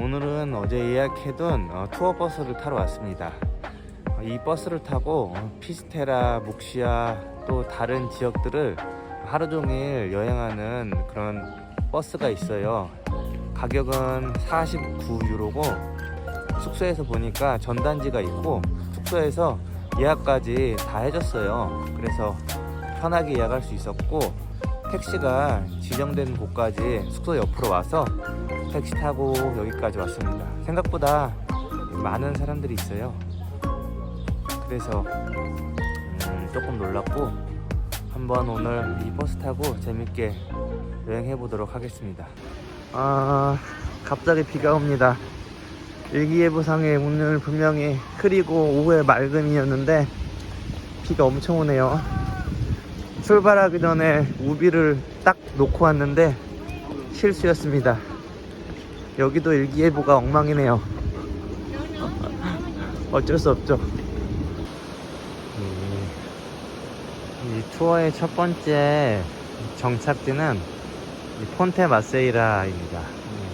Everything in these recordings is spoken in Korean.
오늘은 어제 예약해둔 어, 투어 버스를 타러 왔습니다. 어, 이 버스를 타고 어, 피스테라, 묵시아 또 다른 지역들을 하루 종일 여행하는 그런 버스가 있어요. 가격은 49유로고 숙소에서 보니까 전단지가 있고 숙소에서 예약까지 다 해줬어요. 그래서 편하게 예약할 수 있었고 택시가 지정된 곳까지 숙소 옆으로 와서 택시 타고 여기까지 왔습니다. 생각보다 많은 사람들이 있어요. 그래서 음, 조금 놀랐고 한번 오늘 이 버스 타고 재밌게 여행해 보도록 하겠습니다. 아 갑자기 비가 옵니다. 일기예보상에 오늘 분명히 흐리고 오후에 맑음이었는데 비가 엄청 오네요. 출발하기 전에 우비를 딱 놓고 왔는데 실수였습니다. 여기도 일기예보가 엉망이네요. 어쩔 수 없죠. 이, 이 투어의 첫 번째 정착지는 이 폰테 마세이라입니다. 음.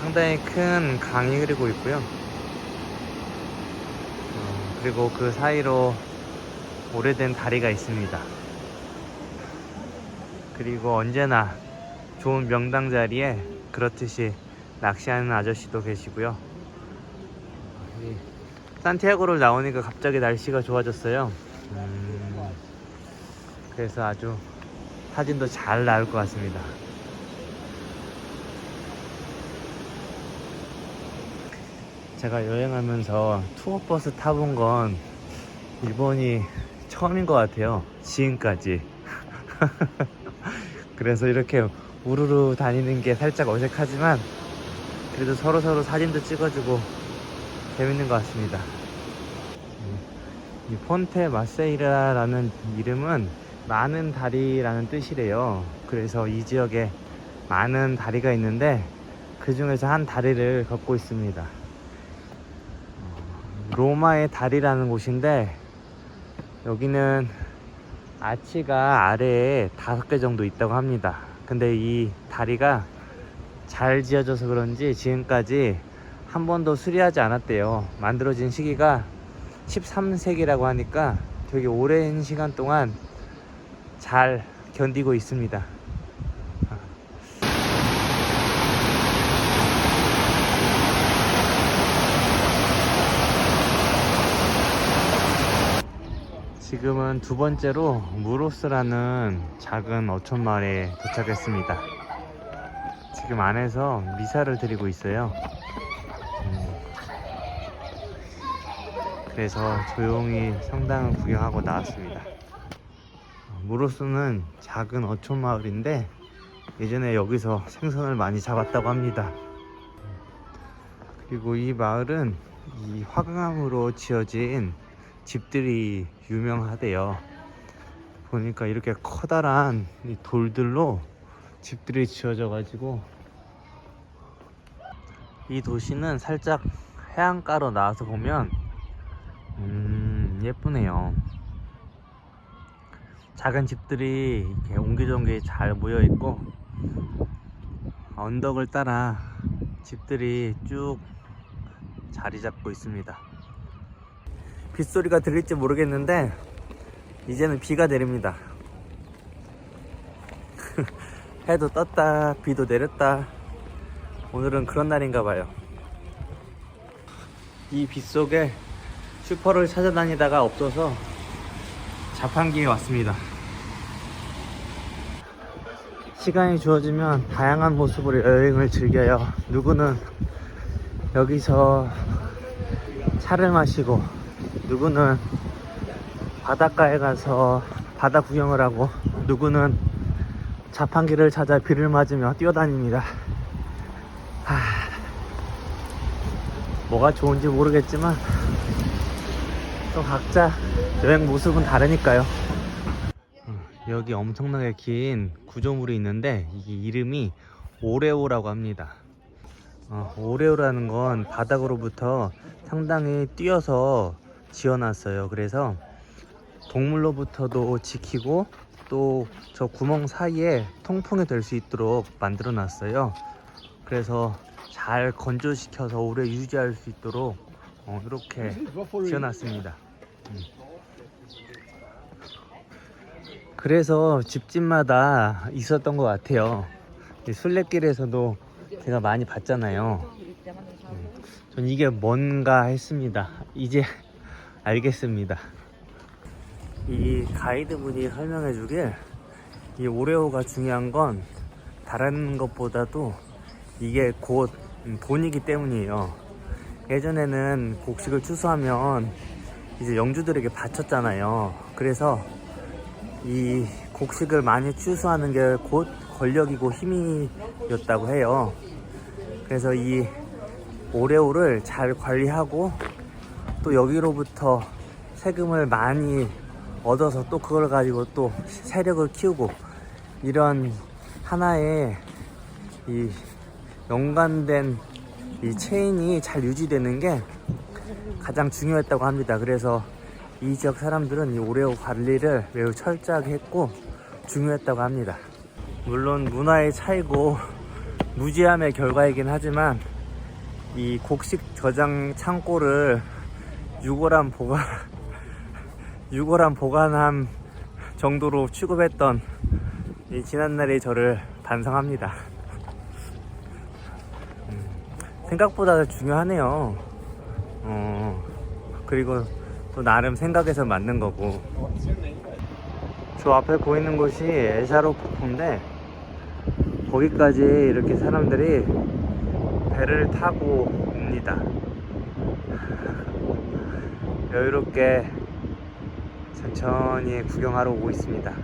상당히 큰 강이 흐르고 있고요. 어, 그리고 그 사이로 오래된 다리가 있습니다. 그리고 언제나 좋은 명당 자리에 그렇듯이 낚시하는 아저씨도 계시고요. 이 산티아고를 나오니까 갑자기 날씨가 좋아졌어요. 음, 그래서 아주 사진도 잘 나올 것 같습니다. 제가 여행하면서 투어버스 타본 건 이번이 처음인 것 같아요. 지금까지. 그래서 이렇게 우르르 다니는 게 살짝 어색하지만 그래도 서로 서로 사진도 찍어주고 재밌는 것 같습니다. 이 폰테 마세이라라는 이름은 많은 다리라는 뜻이래요. 그래서 이 지역에 많은 다리가 있는데 그 중에서 한 다리를 걷고 있습니다. 어, 로마의 다리라는 곳인데 여기는 아치가 아래에 다섯 개 정도 있다고 합니다. 근데 이 다리가 잘 지어져서 그런지 지금까지 한 번도 수리하지 않았대요. 만들어진 시기가 13세기라고 하니까 되게 오랜 시간 동안 잘 견디고 있습니다. 지금은 두 번째로 무로스라는 작은 어촌 마을에 도착했습니다. 지금 안에서 미사를 드리고 있어요. 음, 그래서 조용히 성당을 구경하고 나왔습니다. 무로스는 작은 어촌 마을인데 예전에 여기서 생선을 많이 잡았다고 합니다. 그리고 이 마을은 이 화강암으로 지어진 집들이 유명하대요. 보니까 이렇게 커다란 이 돌들로 집들이 지어져 가지고 이 도시는 살짝 해안가로 나와서 보면 음 예쁘네요. 작은 집들이 이렇게 옹기종기 잘 모여 있고 언덕을 따라 집들이 쭉 자리 잡고 있습니다. 빗소리가 들릴지 모르겠는데 이제는 비가 내립니다. 해도 떴다 비도 내렸다 오늘은 그런 날인가 봐요. 이 빗속에 슈퍼를 찾아다니다가 없어서 자판기에 왔습니다. 시간이 주어지면 다양한 모습으로 여행을 즐겨요. 누구는 여기서 차를 마시고 누구는 바닷가에 가서 바다 구경을 하고 누구는 자판기를 찾아 비를 맞으며 뛰어다닙니다. 하... 뭐가 좋은지 모르겠지만 또 각자 여행 모습은 다르니까요. 어, 여기 엄청나게 긴 구조물이 있는데 이게 이름이 오레오라고 합니다. 어, 오레오라는 건 바닥으로부터 상당히 뛰어서 지어놨어요. 그래서 동물로부터도 지키고 또 저 구멍 사이에 통풍이 될 수 있도록 만들어 놨어요. 그래서 잘 건조시켜서 오래 유지할 수 있도록 어, 이렇게 지어놨습니다. 음. 그래서 집집마다 있었던 것 같아요. 이 순례길에서도 제가 많이 봤잖아요. 음, 전 이게 뭔가 했습니다. 이제 알겠습니다. 이 가이드분이 설명해 주길 이 오레오가 중요한 건 다른 것보다도 이게 곧 음, 돈이기 때문이에요. 예전에는 곡식을 추수하면 이제 영주들에게 바쳤잖아요. 그래서 이 곡식을 많이 추수하는 게 곧 권력이고 힘이었다고 해요. 그래서 이 오레오를 잘 관리하고 또 여기로부터 세금을 많이 얻어서 또 그걸 가지고 또 세력을 키우고 이런 하나의 이 연관된 이 체인이 잘 유지되는 게 가장 중요했다고 합니다. 그래서 이 지역 사람들은 이 오레오 관리를 매우 철저하게 했고 중요했다고 합니다. 물론 문화의 차이고 무지함의 결과이긴 하지만 이 곡식 저장 창고를 유골함 보관 유골함 보관함 정도로 취급했던 이 지난날의 저를 반성합니다. 음, 생각보다 중요하네요. 어, 그리고 또 나름 생각해서 만든 거고. 저 앞에 보이는 곳이 에샤로 폭포인데 거기까지 이렇게 사람들이 배를 타고 옵니다. 여유롭게 천천히 구경하러 오고 있습니다.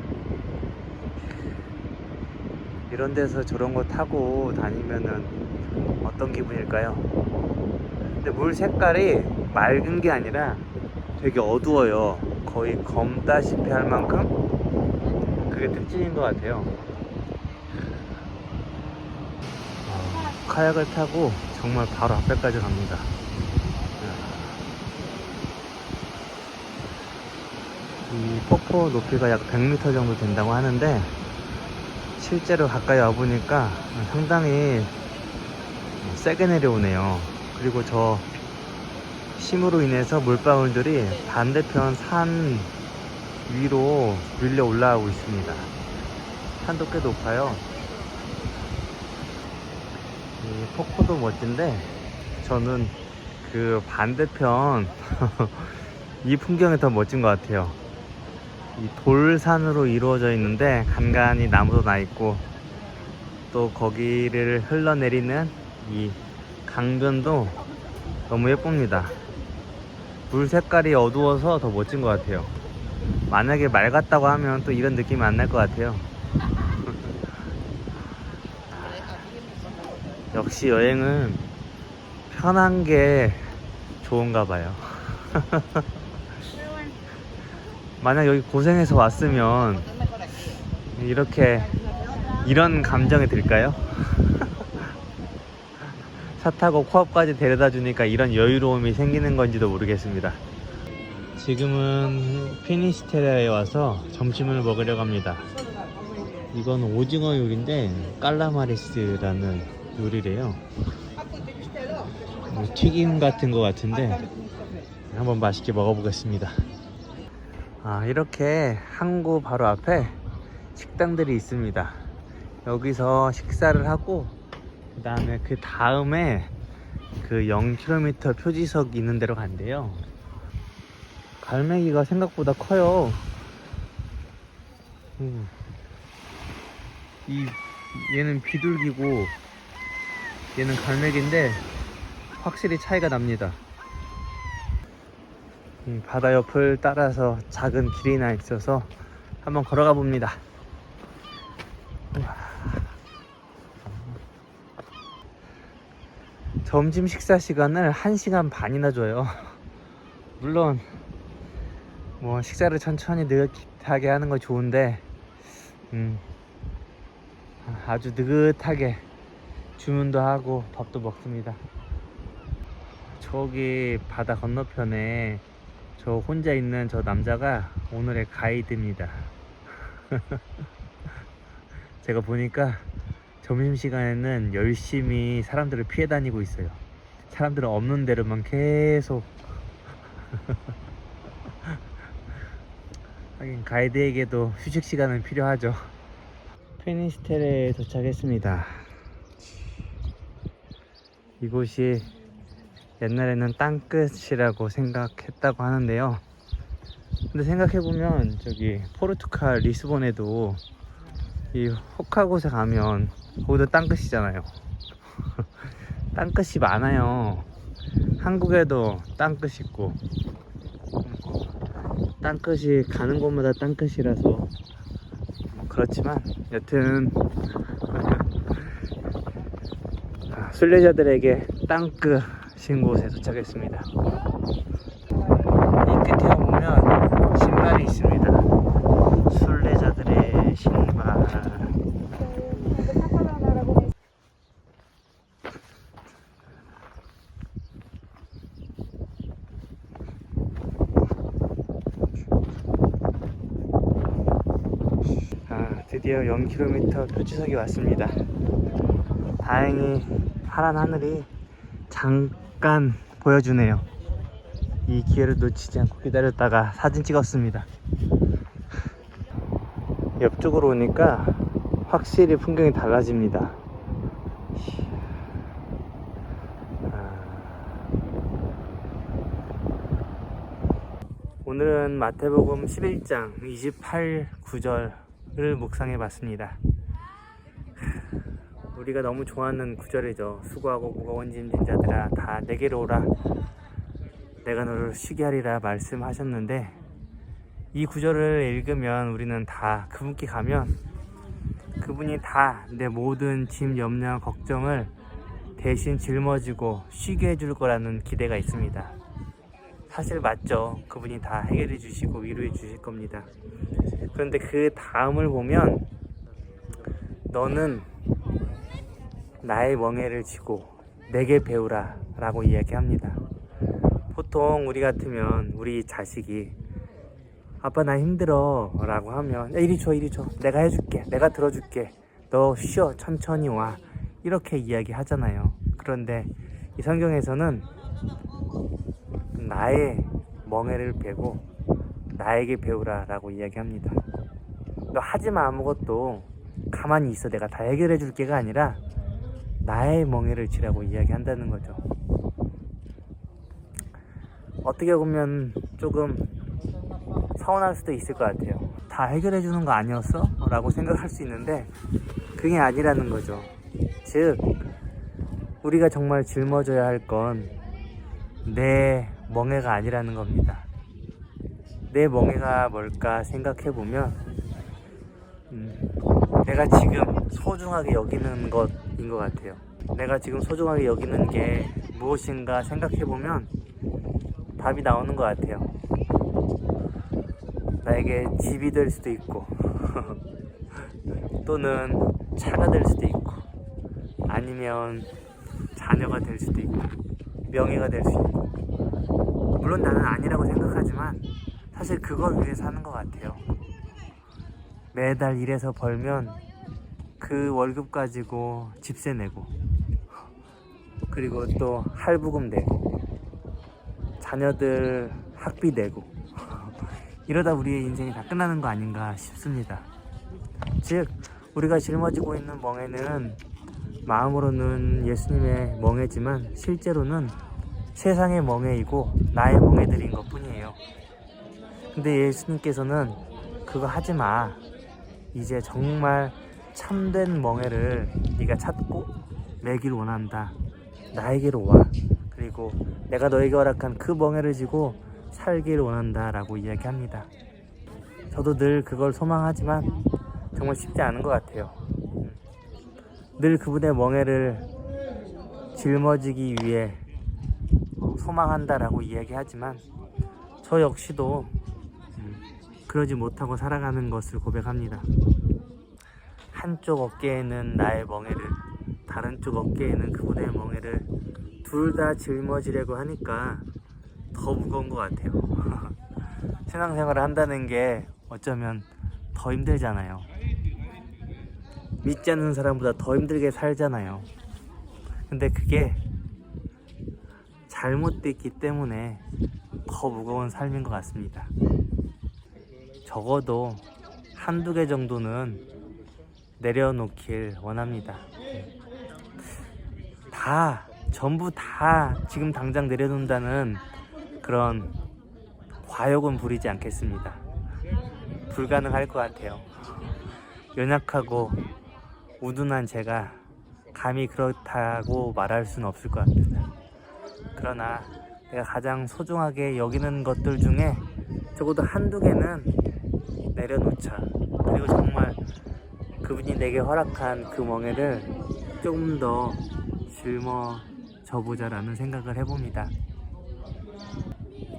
이런 데서 저런 거 타고 다니면은 어떤 기분일까요? 근데 물 색깔이 맑은 게 아니라 되게 어두워요. 거의 검다시피 할 만큼 그게 특징인 것 같아요. 어, 카약을 타고 정말 바로 앞에까지 갑니다. 이 폭포 높이가 약 100m 정도 된다고 하는데 실제로 가까이 와보니까 상당히 세게 내려오네요. 그리고 저 힘으로 인해서 물방울들이 반대편 산 위로 밀려 올라가고 있습니다. 산도 꽤 높아요. 이 폭포도 멋진데 저는 그 반대편 이 풍경이 더 멋진 것 같아요. 이 돌산으로 이루어져 있는데 간간히 나무도 나 있고 또 거기를 흘러내리는 이 강변도 너무 예쁩니다. 물 색깔이 어두워서 더 멋진 것 같아요. 만약에 맑았다고 하면 또 이런 느낌이 안 날 것 같아요. 역시 여행은 편한 게 좋은가 봐요. 만약 여기 고생해서 왔으면 이렇게 이런 감정이 들까요? 차 타고 코앞까지 데려다 주니까 이런 여유로움이 생기는 건지도 모르겠습니다. 지금은 피니스테라에 와서 점심을 먹으려고 합니다. 이건 오징어 요리인데 깔라마리스라는 요리래요. 뭐 튀김 같은 거 같은데 한번 맛있게 먹어보겠습니다. 아 이렇게 항구 바로 앞에 식당들이 있습니다. 여기서 식사를 하고 그 다음에 그 다음에 그 0km 표지석 있는 데로 간대요. 갈매기가 생각보다 커요. 음. 이 얘는 비둘기고 얘는 갈매기인데 확실히 차이가 납니다. 이 바다 옆을 따라서 작은 길이 나 있어서 한번 걸어가 봅니다. 점심 식사 시간을 1시간 반이나 줘요. 물론 뭐 식사를 천천히 느긋하게 하는 거 좋은데 음, 아주 느긋하게 주문도 하고 밥도 먹습니다. 저기 바다 건너편에 저 혼자 있는 저 남자가 오늘의 가이드입니다. 제가 보니까 점심시간에는 열심히 사람들을 피해 다니고 있어요. 사람들은 없는 데로만 계속. 하긴 가이드에게도 휴식 시간은 필요하죠. 페니스텔에 도착했습니다. 이곳이 옛날에는 땅끝이라고 생각했다고 하는데요. 근데 생각해보면 저기 포르투갈 리스본에도 이 호카곳에 가면 거기도 땅끝이잖아요. 땅끝이 많아요. 한국에도 땅끝 있고 땅끝이 가는 곳마다 땅끝이라서 뭐 그렇지만 여튼 아, 순례자들에게 땅끝 인 곳에 도착했습니다. 이 끝에 보면 신발이 있습니다. 순례자들의 신발. 아, 드디어 0km 표지석이 왔습니다. 다행히 파란 하늘이 잠깐 보여주네요. 이 기회를 놓치지 않고 기다렸다가 사진 찍었습니다. 옆쪽으로 오니까 확실히 풍경이 달라집니다. 아. 오늘은 마태복음 11장 28 구절을 묵상해 봤습니다. 우리가 너무 좋아하는 구절이죠. 수고하고 무거운 짐진 자들아 다 내게로 오라. 내가 너를 쉬게 하리라 말씀하셨는데 이 구절을 읽으면 우리는 다 그분께 가면 그분이 다 내 모든 짐, 염려, 걱정을 대신 짊어지고 쉬게 해줄 거라는 기대가 있습니다. 사실 맞죠. 그분이 다 해결해 주시고 위로해 주실 겁니다. 그런데 그 다음을 보면 너는 나의 멍에를 지고 내게 배우라 라고 이야기합니다. 보통 우리 같으면 우리 자식이 아빠 나 힘들어 라고 하면 야, 이리 줘 이리 줘. 내가 해줄게. 내가 들어줄게. 너 쉬어. 천천히 와. 이렇게 이야기 하잖아요. 그런데 이 성경에서는 나의 멍에를 베고 나에게 배우라 라고 이야기합니다 너 하지마. 아무것도 가만히 있어. 내가 다 해결해 줄 게가 아니라 나의 멍에를 지라고 이야기한다는 거죠 어떻게 보면 조금 서운할 수도 있을 것 같아요. 다 해결해 주는 거 아니었어? 라고 생각할 수 있는데 그게 아니라는 거죠. 즉 우리가 정말 짊어져야 할 건 내 멍해가 아니라는 겁니다. 내 멍해가 뭘까 생각해 보면 음, 내가 지금 소중하게 여기는 것 인 것 같아요. 내가 지금 소중하게 여기는 게 무엇인가 생각해 보면 답이 나오는 것 같아요. 나에게 집이 될 수도 있고, 또는 차가 될 수도 있고, 아니면 자녀가 될 수도 있고, 명예가 될 수 있고. 물론 나는 아니라고 생각하지만, 사실 그걸 위해서 하는 것 같아요. 매달 일해서 벌면 그 월급 가지고 집세 내고, 그리고 또 할부금 내고, 자녀들 학비 내고 이러다 우리의 인생이 다 끝나는 거 아닌가 싶습니다. 즉 우리가 짊어지고 있는 멍에는 마음으로는 예수님의 멍에지만 실제로는 세상의 멍에이고 나의 멍에들인 것 뿐이에요. 근데 예수님께서는 그거 하지 마. 이제 정말 참된 멍에를 네가 찾고 매길 원한다. 나에게로 와. 그리고 내가 너에게 허락한 그 멍에를 지고 살길 원한다 라고 이야기합니다. 저도 늘 그걸 소망하지만 정말 쉽지 않은 것 같아요. 음. 늘 그분의 멍에를 짊어지기 위해 소망한다라고 이야기하지만 저 역시도 음, 그러지 못하고 살아가는 것을 고백합니다. 한쪽 어깨에는 나의 멍에를 다른 쪽 어깨에는 그분의 멍에를 둘 다 짊어지려고 하니까 더 무거운 것 같아요. 신앙생활을 한다는 게 어쩌면 더 힘들잖아요. 믿지 않는 사람보다 더 힘들게 살잖아요. 근데 그게 잘못됐기 때문에 더 무거운 삶인 것 같습니다. 적어도 한두 개 정도는 내려놓길 원합니다. 다, 전부 다 지금 당장 내려놓는다는 그런 과욕은 부리지 않겠습니다. 불가능할 것 같아요. 연약하고 우둔한 제가 감히 그렇다고 말할 수는 없을 것 같습니다. 그러나 내가 가장 소중하게 여기는 것들 중에 적어도 한두 개는 내려놓자. 그리고 정말 그분이 내게 허락한 그 멍에를 조금 더 짊어져 보자라는 생각을 해봅니다.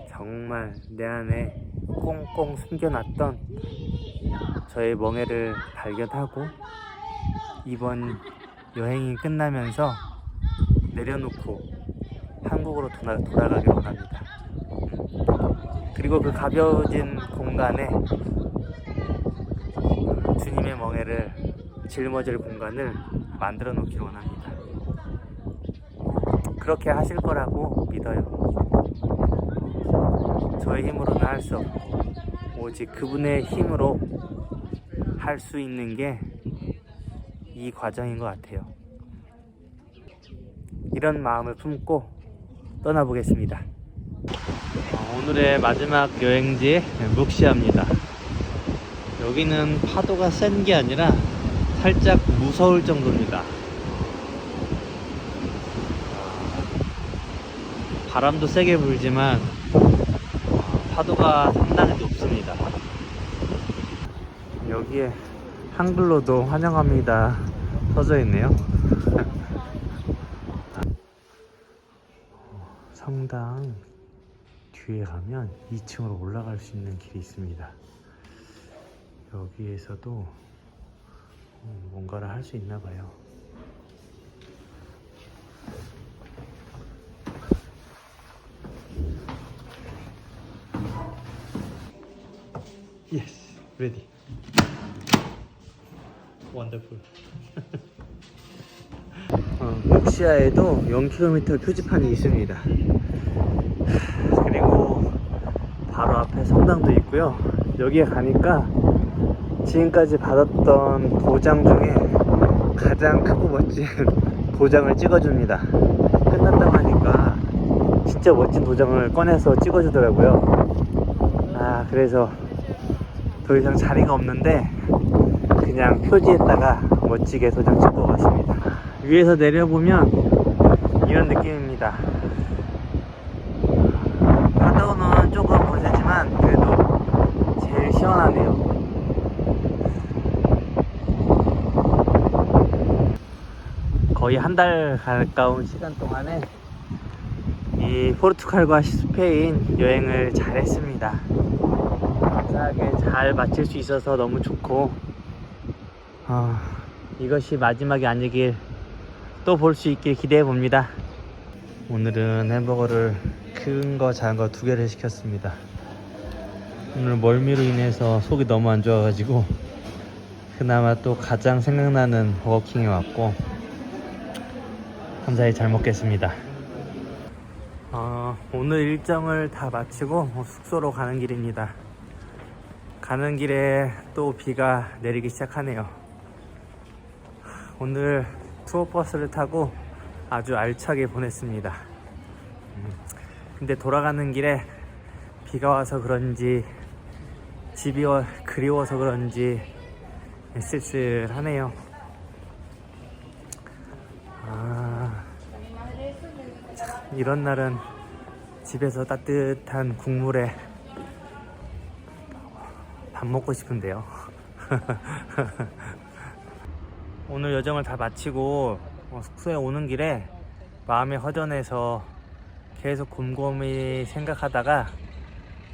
정말 내 안에 꽁꽁 숨겨놨던 저의 멍에를 발견하고 이번 여행이 끝나면서 내려놓고 한국으로 돌아, 돌아가길 원합니다. 그리고 그 가벼워진 공간에 주님의 멍에를 짊어질 공간을 만들어 놓길 원합니다. 그렇게 하실 거라고 믿어요. 저의 힘으로는 할 수 없고, 오직 그분의 힘으로 할 수 있는 게 이 과정인 것 같아요. 이런 마음을 품고 떠나보겠습니다. 어, 오늘의 마지막 여행지 묵시아입니다. 여기는 파도가 센 게 아니라 살짝 무서울 정도입니다. 바람도 세게 불지만 파도가 상당히 높습니다. 여기에 한글로도 환영합니다 써져 있네요. 성당 뒤에 가면 2층으로 올라갈 수 있는 길이 있습니다. 여기에서도 음, 뭔가를 할 수 있나 봐요. Yes. Wonderful. 어, 묵시아에도 0km 표지판이 있습니다. 그리고 바로 앞에 성당도 있고요. 여기에 가니까 지금까지 받았던 도장 중에 가장 크고 멋진 도장을 찍어줍니다. 끝났다고 하니까 진짜 멋진 도장을 꺼내서 찍어주더라고요. 아, 그래서 더 이상 자리가 없는데 그냥 표지에다가 멋지게 도장 찍고 갔습니다. 위에서 내려보면 이런 느낌입니다. 파도는 조금 거세지만 그래도 제일 시원하네요. 거의 한 달 가까운 시간 동안에 이 포르투갈과 스페인 여행을 잘 했습니다. 감사하게 잘 마칠 수 있어서 너무 좋고, 어, 이것이 마지막이 아니길 또 볼 수 있길 기대해 봅니다. 오늘은 햄버거를 큰 거, 작은 거 두 개를 시켰습니다. 오늘 멀미로 인해서 속이 너무 안 좋아가지고, 그나마 또 가장 생각나는 버거킹에 왔고, 감사히 잘 먹겠습니다. 어, 오늘 일정을 다 마치고 숙소로 가는 길입니다. 가는 길에 또 비가 내리기 시작하네요. 오늘 투어 버스를 타고 아주 알차게 보냈습니다. 음, 근데 돌아가는 길에 비가 와서 그런지 집이 어- 그리워서 그런지 쓸쓸하네요. 아, 참, 이런 날은 집에서 따뜻한 국물에 밥 먹고 싶은데요. 오늘 여정을 다 마치고 어, 숙소에 오는 길에 마음이 허전해서 계속 곰곰이 생각하다가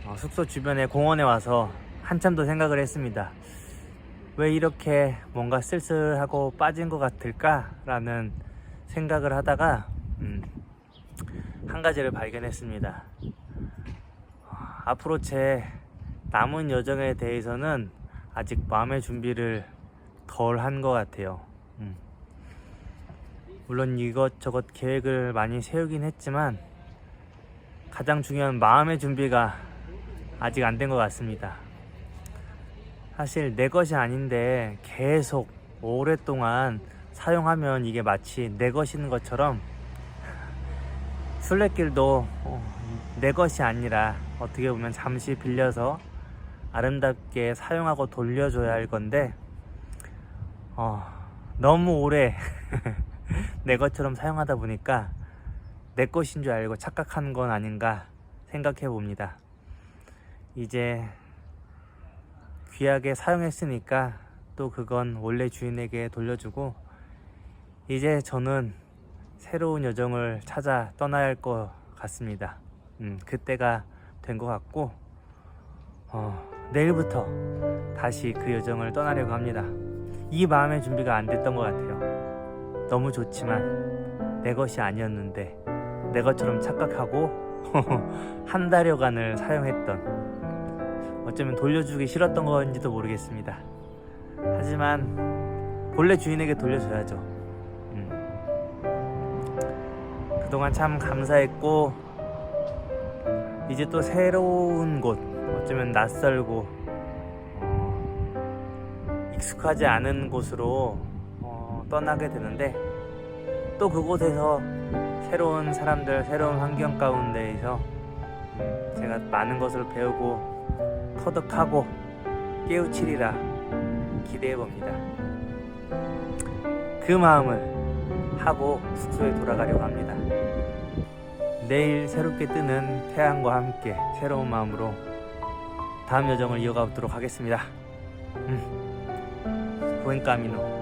어, 숙소 주변의 공원에 와서 한참 더 생각을 했습니다. 왜 이렇게 뭔가 쓸쓸하고 빠진 것 같을까라는 생각을 하다가 음, 한 가지를 발견했습니다. 어, 앞으로 제 남은 여정에 대해서는 아직 마음의 준비를 덜 한 것 같아요. 음. 물론 이것저것 계획을 많이 세우긴 했지만 가장 중요한 마음의 준비가 아직 안 된 것 같습니다. 사실 내 것이 아닌데 계속 오랫동안 사용하면 이게 마치 내 것인 것처럼 순례길도 어, 내 것이 아니라 어떻게 보면 잠시 빌려서 아름답게 사용하고 돌려줘야 할 건데 어, 너무 오래 내 것처럼 사용하다 보니까 내 것인 줄 알고 착각한 건 아닌가 생각해 봅니다. 이제 귀하게 사용했으니까 또 그건 원래 주인에게 돌려주고 이제 저는 새로운 여정을 찾아 떠나야 할 것 같습니다. 음, 그때가 된 것 같고 어, 내일부터 다시 그 여정을 떠나려고 합니다. 이 마음의 준비가 안 됐던 것 같아요. 너무 좋지만 내 것이 아니었는데 내 것처럼 착각하고 한 달여간을 사용했던 어쩌면 돌려주기 싫었던 건지도 모르겠습니다. 하지만 본래 주인에게 돌려줘야죠. 그동안 참 감사했고 이제 또 새로운 곳 어쩌면 낯설고 어, 익숙하지 않은 곳으로 어, 떠나게 되는데 또 그곳에서 새로운 사람들 새로운 환경 가운데에서 음, 제가 많은 것을 배우고 터득하고 깨우치리라 기대해 봅니다. 그 마음을 하고 숙소에 돌아가려고 합니다. 내일 새롭게 뜨는 태양과 함께 새로운 마음으로 다음 여정을 이어가도록 하겠습니다. 음. 부엔 까미노